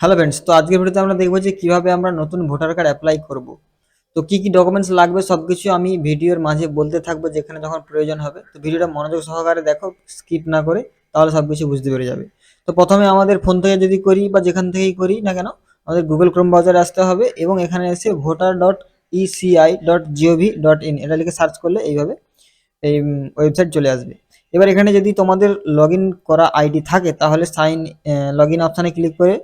Hello friends তো আজকের ভিডিওতে আমরা দেখব যে কীভাবে আমরা নতুন ভোটার কার্ড অ্যাপ্লাই করব। তো কি কি ডকুমেন্টস লাগবে সবকিছু আমি ভিডিওর মাঝে বলতে থাকব যেখানে যখন প্রয়োজন হবে। তো ভিডিওটা মনোযোগ সহকারে দেখো স্কিপ না করে তাহলে সবকিছু বুঝতে পেরে যাবে। তো প্রথমে আমাদের ফোন থেকে যদি করি বা যেখান থেকেই করি না কেন, আমাদের গুগল ক্রোম ব্রাউজারে আসতে হবে এবং এখানে এসে voter dot ECI dot GOV dot in এটা লিখে সার্চ করলে এইভাবে এই ওয়েবসাইট চলে আসবে। এবার এখানে যদি তোমাদের লগ করা আইডি থাকে, তাহলে সাইন লগ ইন অপশানে ক্লিক করে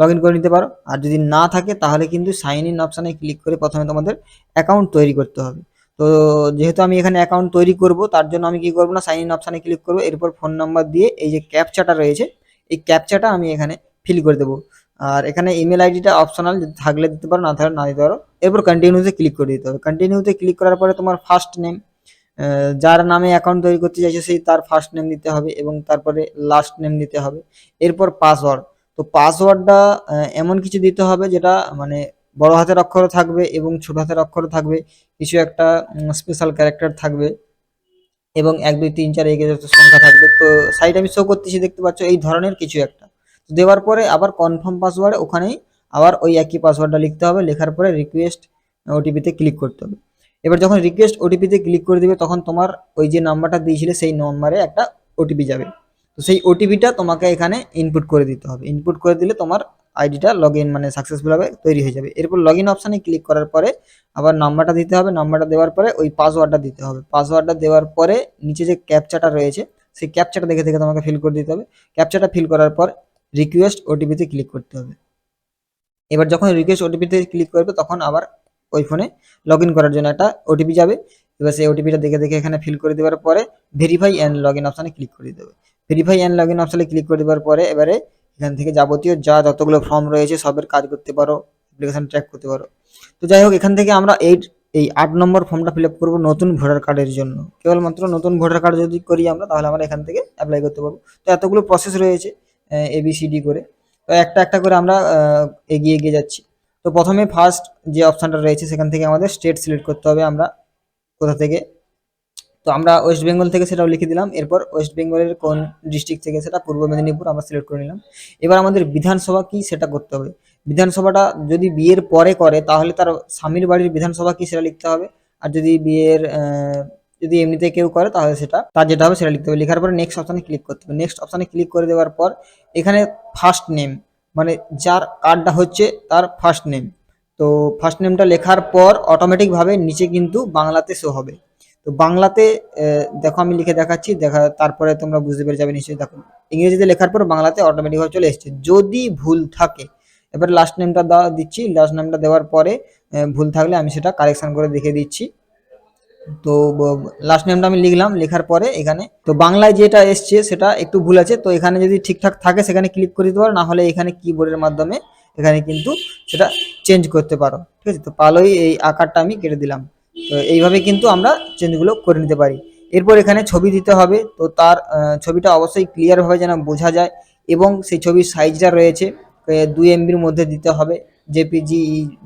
লগ ইন করে নিতে পারো। আর যদি না থাকে, তাহলে কিন্তু সাইন ইন অপশানে ক্লিক করে প্রথমে তোমাদের অ্যাকাউন্ট তৈরি করতে হবে। তো যেহেতু আমি এখানে অ্যাকাউন্ট তৈরি করব, তার জন্য আমি কি করব না সাইন ইন অপশানে ক্লিক করব। এরপর ফোন নাম্বার দিয়ে এই যে ক্যাপচাটা রয়েছে, এই ক্যাপচাটা আমি এখানে ফিল করে দেবো। আর এখানে ইমেল আইডিটা অপশনাল থাকলে দিতে পারো, না থাকলে না দিতে পারো। এরপর কন্টিনিউতে ক্লিক করে দিতে হবে। কন্টিনিউতে ক্লিক করার পরে তোমার ফার্স্ট নেম যার নামে অ্যাকাউন্ট তৈরি করতে চাইছে, সেই তার ফার্স্ট নেম দিতে হবে এবং তারপরে লাস্ট নেম দিতে হবে। এরপর পাসওয়ার্ড তো পাসওয়ার্ডটা এমন কিছু দিতে হবে যেটা মানে বড় হাতের অক্ষরও থাকবে এবং ছোট হাতের অক্ষরও থাকবে। কিছু একটা স্পেশাল ক্যারেক্টার থাকবে এবং এক, দুই, তিন, চার এগিয়ে যত সংখ্যা থাকবে। তো সাইড আমি শো করতেছি, দেখতে পাচ্ছ এই ধরনের কিছু একটা। তো দেওয়ার পরে আবার কনফার্ম পাসওয়ার্ড ওখানেই আবার ওই একই পাসওয়ার্ডটা লিখতে হবে। লেখার পরে রিকোয়েস্ট ওটিপিতে ক্লিক করতে হবে। এবার যখন রিকোয়েস্ট ওটিপিতে ক্লিক করে দিবে, তখন তোমার ওই যে নাম্বারটা দিয়েছিলে, সেই নম্বরে একটা ওটিপি যাবে। তো সেই ওটিপিটা তোমাকে এখানে ইনপুট করে দিতে হবে। ইনপুট করে দিলে তোমার আইডিটা লগ ইন মানে সাকসেসফুলভাবে তৈরি হয়ে যাবে। এরপর লগ ইন অপশানে ক্লিক করার পরে আবার নাম্বারটা দিতে হবে। নাম্বারটা দেওয়ার পরে ওই পাসওয়ার্ডটা দিতে হবে। পাসওয়ার্ডটা দেওয়ার পরে নিচে যে ক্যাপচাটা রয়েছে, সেই ক্যাপচাটা দেখে দেখে তোমাকে ফিল করে দিতে হবে। ক্যাপচাটা ফিল করার পর রিকোয়েস্ট ওটিপিতে ক্লিক করতে হবে। এবার যখন রিকোয়েস্ট ওটিপিতে ক্লিক করবে, তখন আবার ওই ফোনে লগ করার জন্য একটা ওটিপি যাবে। এবার সেই ওটিপিটা দেখে দেখে এখানে ফিল করে দেওয়ার পরে ভেরিফাই অ্যান্ড লগ ইন অপশানে ক্লিক করে দেবে। ভেরিফাই অ্যান্ড লগ ইন অপশানে ক্লিক করে দেওয়ার পরে এবারে এখান থেকে যাবতীয় যা যতগুলো ফর্ম রয়েছে সবের কাজ করতে পারো অ্যাপ্লিকেশান ট্র্যাক করতে পারো। তো যাই হোক, এখান থেকে আমরা এইট এই আট নম্বর ফর্মটা ফিল আপ করব নতুন ভোটার কার্ডের জন্য। কেবলমাত্র নতুন ভোটার কার্ড যদি করি আমরা, তাহলে আমরা এখান থেকে অ্যাপ্লাই করতে পারব। তো এতগুলো প্রসেস রয়েছে এবিসিডি করে। তো একটা একটা করে আমরা এগিয়ে এগিয়ে যাচ্ছি। তো প্রথমে ফার্স্ট যে অপশানটা রয়েছে, সেখান থেকে আমাদের স্টেট সিলেক্ট করতে হবে আমরা। কোথা থেকে? তো আমরা ওয়েস্ট বেঙ্গল থেকে সেটাও লিখে দিলাম। এরপর ওয়েস্ট বেঙ্গলের কোন ডিস্ট্রিক্ট থেকে সেটা পূর্ব মেদিনীপুর আমরা সিলেক্ট করে নিলাম। এবার আমাদের বিধানসভা কি সেটা করতে হবে। বিধানসভাটা যদি বিয়ের পরে করে, তাহলে তার স্বামীর বাড়ির বিধানসভা কি সেটা লিখতে হবে। আর যদি বিয়ের যদি এমনিতে কেউ করে, তাহলে সেটা, তার যেটা হবে সেটা লিখতে হবে। লেখার পরে নেক্সট অপশানে ক্লিক করতে হবে। নেক্সট অপশানে ক্লিক করে দেওয়ার পর, এখানে ফার্স্ট নেম মানে যার কার্ডটা হচ্ছে তার ফার্স্ট নেম তো ফার্স্ট নেমটা লেখার পর অটোমেটিকভাবে নিচে কিন্তু বাংলাতে শো হবে। তো বাংলাতে দেখো আমি লিখে দেখাচ্ছি, দেখা, তারপরে তোমরা বুঝতে পেরে যাবে নিশ্চয়ই, দেখো। ইংরেজিতে লেখার পর বাংলাতে অটোমেটিকভাবে চলে এসছে। যদি ভুল থাকে, এবার লাস্ট নেমটা দেওয়া, দিচ্ছি লাস্ট নেমটা দেওয়ার পরে ভুল থাকলে আমি সেটা কারেকশান করে দেখে দিচ্ছি। তো লাস্ট নেমটা আমি লিখলাম, লেখার পরে এখানে, তো বাংলায় যেটা এসছে সেটা একটু ভুল আছে, তো এখানে যদি ঠিকঠাক থাকে, সেখানে ক্লিক করে দিতে পারো, না হলে এখানে কিবোর্ডের মাধ্যমে এখানে কিন্তু সেটা চেঞ্জ করতে পারো। ঠিক আছে? তো পালোই এই আকারটা আমি কেটে দিলাম। তো এইভাবে কিন্তু আমরা চেঞ্জগুলো করে নিতে পারি। এরপর এখানে ছবি দিতে হবে। তো তার ছবিটা অবশ্যই ক্লিয়ারভাবে যেন বোঝা যায় এবং সেই ছবির সাইজটা রয়েছে দুই এমবির মধ্যে দিতে হবে। জেপিজি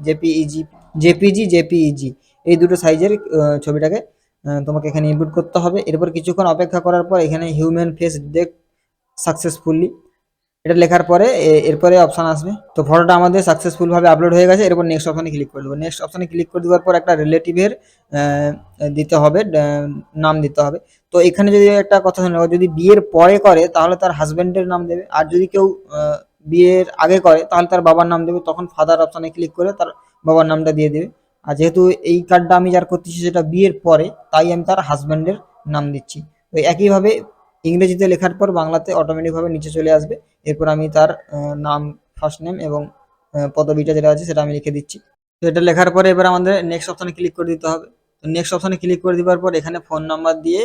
জেপিইজি জেপিজি জেপিইজি এই দুটো সাইজের ছবিটাকে তোমাকে এখানে ইনপুট করতে হবে। এরপর কিছুক্ষণ অপেক্ষা করার পর এখানে হিউম্যান ফেস ডেক সাকসেসফুলি এটা লেখার পরে এরপরে অপশান আসবে। তো ফটোটা আমাদের সাকসেসফুলভাবে আপলোড হয়ে গেছে, এরপর নেক্সট অপশানে ক্লিক করে দেবো। নেক্সট অপশানে ক্লিক করে দেওয়ার পর একটা রিলেটিভের দিতে হবে নাম দিতে হবে। তো এখানে যদি একটা কথা শুনে যদি বিয়ের পরে করে, তাহলে তার হাজব্যান্ডের নাম দেবে। আর যদি কেউ বিয়ের আগে করে, তাহলে তার বাবার নাম দেবে। তখন ফাদার অপশানে ক্লিক করে তার বাবার নামটা দিয়ে দেবে। আর যেহেতু এই কার্ডটা আমি যার করতেছি সেটা বিয়ের পরে, তাই আমি তার হাজব্যান্ডের নাম দিচ্ছি। তো একইভাবে ইংরেজিতে লেখার পর বাংলাতে অটোমেটিকভাবে নিচে চলে আসবে। এরপর আমি তার নাম ফার্স্ট নেম এবং পদবিটা যেটা আছে সেটা আমি লিখে দিচ্ছি। তো এটা লেখার পরে এবার আমাদের নেক্সট অপশানে ক্লিক করে দিতে হবে। তো নেক্সট অপশানে ক্লিক করে দেওয়ার পর এখানে ফোন নাম্বার দিয়ে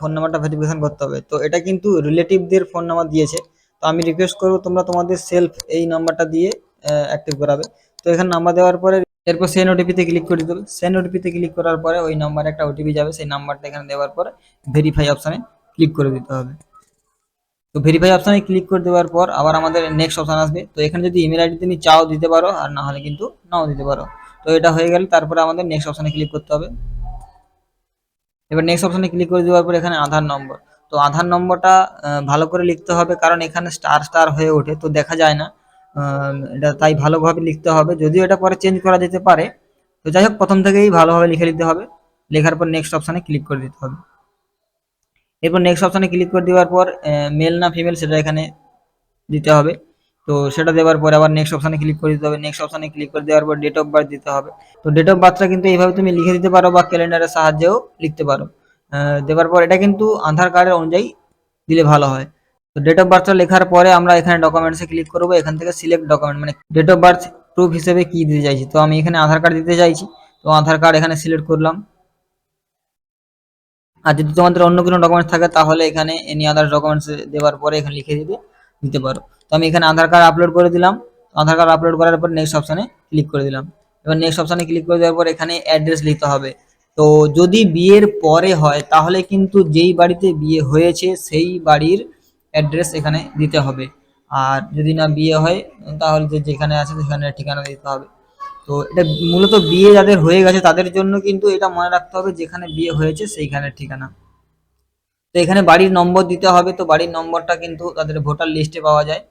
ফোন নাম্বারটা ভেরিফিকেশন করতে হবে। তো এটা কিন্তু রিলেটিভদের ফোন নাম্বার দিয়েছে। তো আমি রিকোয়েস্ট করব তোমরা তোমাদের সেলফ এই নাম্বারটা দিয়ে অ্যাক্টিভ করাবে। তো এখানে নাম্বার দেওয়ার পরে, এরপর সেন ওটিপিতে ক্লিক করে দেবে সেন ওটিপিতে ক্লিক করার পরে ওই নাম্বারে একটা ওটিপি যাবে। সেই নাম্বারটা এখানে দেওয়ার পরে ভেরিফাই অপশানে ক্লিক করে দিতে হবে। তো ভেরিফাই অপশানে ক্লিক করে দেওয়ার পর আবার আমাদের নেক্সট অপশান আসবে। তো এখানে যদি ইমেল আইডি তুমি চাও দিতে পারো, আর না হলে কিন্তু নাও দিতে পারো। তো এটা হয়ে গেলে তারপরে আমাদের নেক্সট অপশানে ক্লিক করতে হবে। এবার নেক্সট অপশানে ক্লিক করে দেওয়ার পর এখানে আধার নম্বর। তো আধার নম্বরটা ভালো করে লিখতে হবে কারণ এখানে স্টার স্টার হয়ে ওঠে, তো দেখা যায় না। এটা তাই ভালোভাবে লিখতে হবে। যদিও এটা পরে চেঞ্জ করা যেতে পারে। তো যাই হোক, প্রথম থেকেই ভালোভাবে লিখে নিতে হবে। লেখার পর নেক্সট অপশানে ক্লিক করে দিতে হবে। এরপর নেক্সট অপশানে ক্লিক করে দেওয়ার পর মেল না ফিমেল সেটা এখানে দিতে হবে। তো সেটা দেওয়ার পর আবার নেক্সট অপশানে ক্লিক করে দিতে হবে। নেক্সট অপশানে ক্লিক করে দেওয়ার পর ডেট অফ বার্থ দিতে হবে। তো ডেট অফ বার্থটা কিন্তু এইভাবে তুমি লিখে দিতে পারো বা ক্যালেন্ডারের সাহায্যেও লিখতে পারো। দেওয়ার পর এটা কিন্তু আধার কার্ডের অনুযায়ী দিলে ভালো হয়। তো ডেট অফ বার্থটা লেখার পরে আমরা এখানে ডকুমেন্টসে ক্লিক করব। এখান থেকে সিলেক্ট ডকুমেন্ট মানে ডেট অফ বার্থ প্রুফ হিসেবে কি দিতে চাইছি? তো আমি এখানে আধার কার্ড দিতে চাইছি। তো আধার কার্ড এখানে সিলেক্ট করলাম। আর যদি তোমাদের অন্য কোনো ডকুমেন্টস থাকে, তাহলে এখানে এনি আদার ডকুমেন্টস দেওয়ার পরে এখানে লিখে দিতে দিতে পারো। তো আমি এখানে আধার কার্ড আপলোড করে দিলাম। আধার কার্ড আপলোড করার পর নেক্সট অপশানে ক্লিক করে দিলাম। এবার নেক্সট অপশানে ক্লিক করে দেওয়ার পর এখানে অ্যাড্রেস লিখতে হবে। তো যদি বিয়ের পরে হয়, তাহলে কিন্তু যেই বাড়িতে বিয়ে হয়েছে, সেই বাড়ির অ্যাড্রেস এখানে দিতে হবে। আর যদি না বিয়ে হয়, তাহলে যেখানে আছে, সেখানে ঠিকানা দিতে হবে। তো এটা মূলত বিয়ে যাদের হয়ে গেছে তাদের জন্য কিন্তু এটা মনে রাখতে হবে যেখানে বিয়ে হয়েছে সেইখানের ঠিকানা। তো এখানে বাড়ির নম্বর দিতে হবে, তো বাড়ির নম্বরটা কিন্তু তাদের ভোটার লিস্টে পাওয়া যায়।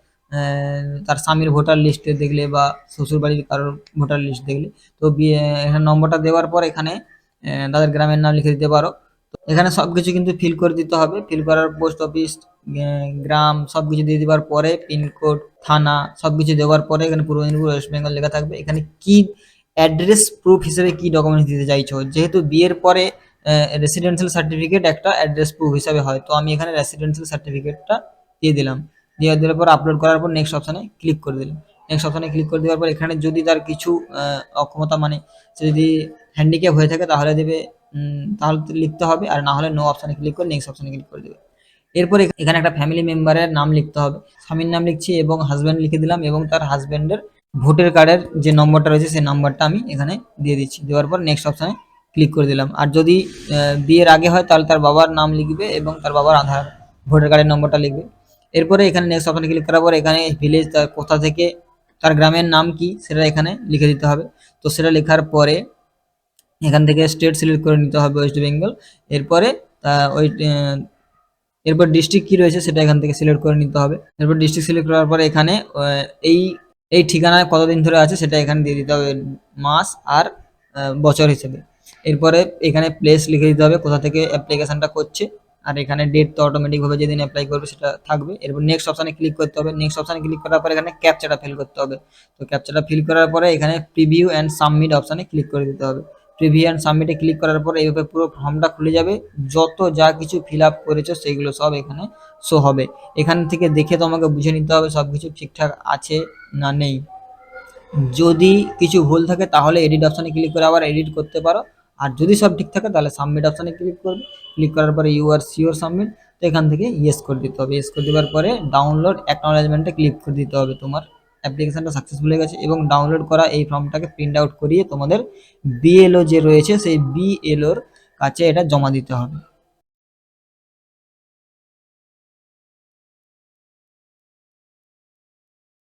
তার স্বামীর ভোটার লিস্টে দেখলে বা শ্বশুর বাড়ির কারোর ভোটার লিস্ট দেখলে। তো বিয়ে, এখানে নম্বরটা দেওয়ার পর এখানে তাদের গ্রামের নাম লিখে দিতে পারো। তো এখানে সব কিছু কিন্তু ফিল করে দিতে হবে। ফিল করার পোস্ট অফিস গ্রাম সব কিছু দিয়ে দেওয়ার পরে পিনকোড, থানা সব কিছু দেওয়ার পরে এখানে পূর্ব মেদিনীপুর, ওয়েস্ট বেঙ্গল লেখা থাকবে। এখানে কি অ্যাড্রেস প্রুফ হিসেবে কি ডকুমেন্টস দিতে চাইছো? যেহেতু বিয়ের পরে রেসিডেন্সিয়াল সার্টিফিকেট একটা অ্যাড্রেস প্রুফ হিসাবে হয়। তো আমি এখানে রেসিডেন্সিয়াল সার্টিফিকেটটা দিয়ে দিলাম। দিয়ে দেওয়ার পর আপলোড করার পর নেক্সট অপশানে ক্লিক করে দিলাম। নেক্সট অপশানে ক্লিক করে দেওয়ার পর, এখানে যদি তার কিছু অক্ষমতা মানে সে যদি হ্যান্ডিক্যাপ হয়ে থাকে, তাহলে দেবে তাহলে লিখতে হবে। আর না হলে নো অপশানে ক্লিক করে নেক্সট অপশানে ক্লিক করে দেবে। এরপর এখানে একটা ফ্যামিলি মেম্বারের নাম লিখতে হবে। স্বামীর নাম লিখছি এবং হাজব্যান্ড লিখে দিলাম এবং তার হাজব্যান্ডের ভোটার কার্ডের যে নম্বরটা রয়েছে, সেই নাম্বারটা আমি এখানে দিয়ে দিচ্ছি। দেওয়ার পর নেক্সট অপশানে ক্লিক করে দিলাম। আর যদি বিয়ের আগে হয়, তাহলে তার বাবার নাম লিখবে এবং তার বাবার আধার, ভোটার কার্ডের নম্বরটা লিখবে। এরপরে এখানে নেক্সট অপশানে ক্লিক করার পর এখানে ভিলেজ তার কোথা থেকে, তার গ্রামের নাম কি, সেটা এখানে লিখে দিতে হবে। তো সেটা লেখার পরে এখান থেকে স্টেট সিলেক্ট করে নিতে হবে ওয়েস্ট বেঙ্গল এরপরে ওই এরপর ডিস্ট্রিক্ট কি রয়েছে সেটা এখান থেকে সিলেক্ট করে নিতে হবে। এরপর ডিস্ট্রিক্ট সিলেক্ট করার পরে এখানে এই এই ঠিকানায় কতদিন ধরে আছে সেটা এখানে দিয়ে দিতে হবে মাস আর বছর হিসেবে। এরপরে এখানে প্লেস লিখে দিতে হবে কোথা থেকে অ্যাপ্লিকেশনটা করছে আর এখানে ডেট তো অটোমেটিকভাবে যেদিন অ্যাপ্লাই করবে সেটা থাকবে। এরপর নেক্সট অপশানে ক্লিক করতে হবে। নেক্সট অপশানে ক্লিক করার পরে এখানে ক্যাপচাটা ফিল করতে হবে। তো ক্যাপচাটা ফিল করার পরে এখানে প্রিভিউ অ্যান্ড সাবমিট অপশানে ক্লিক করে দিতে হবে। প্রিভিউ অ্যান্ড সাবমিটে ক্লিক করার পরে এইভাবে পুরো ফর্মটা খুলে যাবে। যত যা কিছু ফিল আপ করেছ সেগুলো সব এখানে শো হবে। এখান থেকে দেখে তোমাকে বুঝে নিতে হবে সব কিছু ঠিকঠাক আছে না নেই। যদি কিছু ভুল থাকে তাহলে এডিট অপশানে ক্লিক করে আবার এডিট করতে পারো। আর যদি সব ঠিক থাকে তাহলে সাবমিট অপশানে ক্লিক করবে। ক্লিক করার পরে ইউ আর সিওর সাবমিট তো এখান থেকে ইয়েস করে দিতে হবে। ইয়েস করে দেওয়ার পরে ডাউনলোড অ্যাকনোলেজমেন্টে ক্লিক করে দিতে হবে তোমার। অ্যাপ্লিকেশনটা সাকসেসফুল হয়ে গেছে এবং ডাউনলোড করা এই ফর্মটাকে প্রিন্ট আউট করিয়ে তোমাদের বিএলও যে রয়েছে, সেই বিএলওর কাছে এটা জমা দিতে হবে।